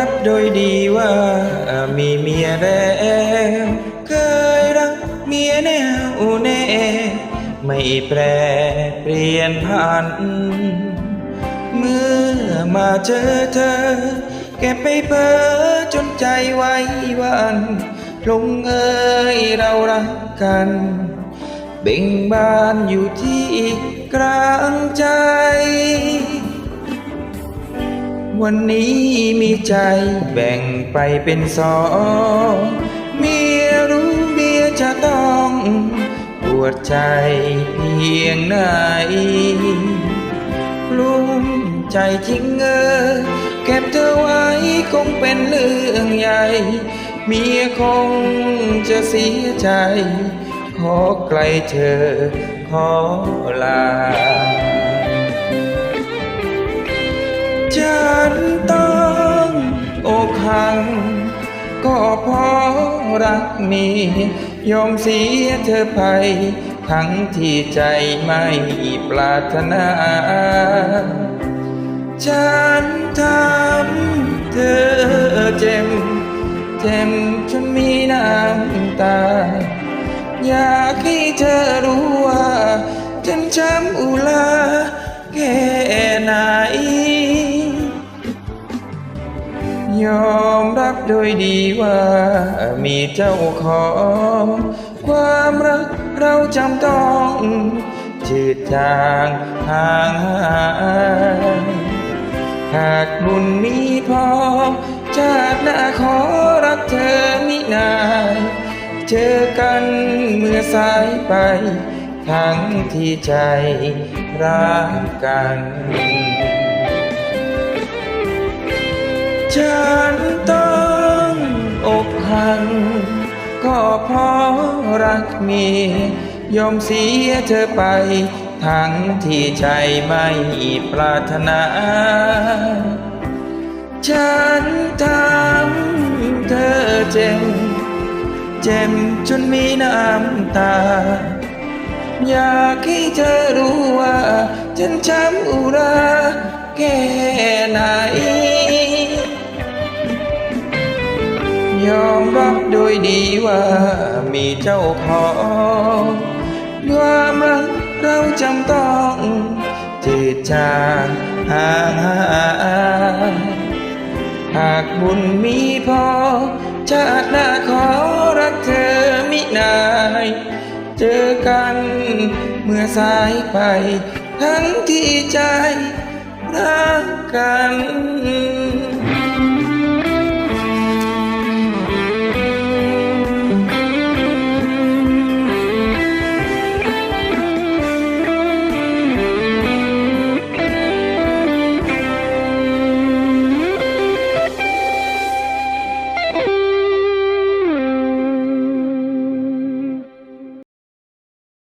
รับโดยดีว่ามีเมียแล้วเคยรักเมียแนวแน่ไม่แปรเปลี่ยนผัน เมื่อมาเจอเธอ แกไปเพ้อจนใจไว้วันลงเอยเรารักกัน เบ่งบานอยู่ที่กลางใจ วันนี้มีใจแบ่งไปเป็นสองเมียรู้เมียจะต้องปวดใจเพียงไหนกลุ้มใจจริงเออเก็บเธอไว้คงเป็นเรื่องใหญ่ เมียคงจะเสียใจ ขอไกลเธอ ขอลาฉั นต้องอกหักก็เพราะรักมียอมเสียเธอไปทั้งที่ใจไม่ปรารถนา ฉันทำเธอเจ็บเจ็บจนมีน้ำตา อยากให้เธอรู้ว่า ฉันช้ำอุลาแค่ไหน โดยดีว่ามีเจ้าของ ความรักเราจำต้องจืดจางห่างหายหากบุญมีพอชาติหน้าขอรักเธอมินายเจอกันเมื่อสายไป ทั้งที่ใจรักกันฉันต้อง อกหักก็เพราะรักเมียยอมเสียเธอไป ทั้งที่ใจไม่ปรารถนา ฉันทำเธอเจ็บเจ็บจนมีน้ำตา อยากให้เธอรู้ว่า ฉันช้ำอุราแค่ไหน ดยดีว่ามีเจ้าของความรักเราจำต้องจืดจางห่างหายหากบุญมีพอชาติหน้าขอรักเธอมินาย เจอกันเมื่อสายไป ทั้งที่ใจรักกัน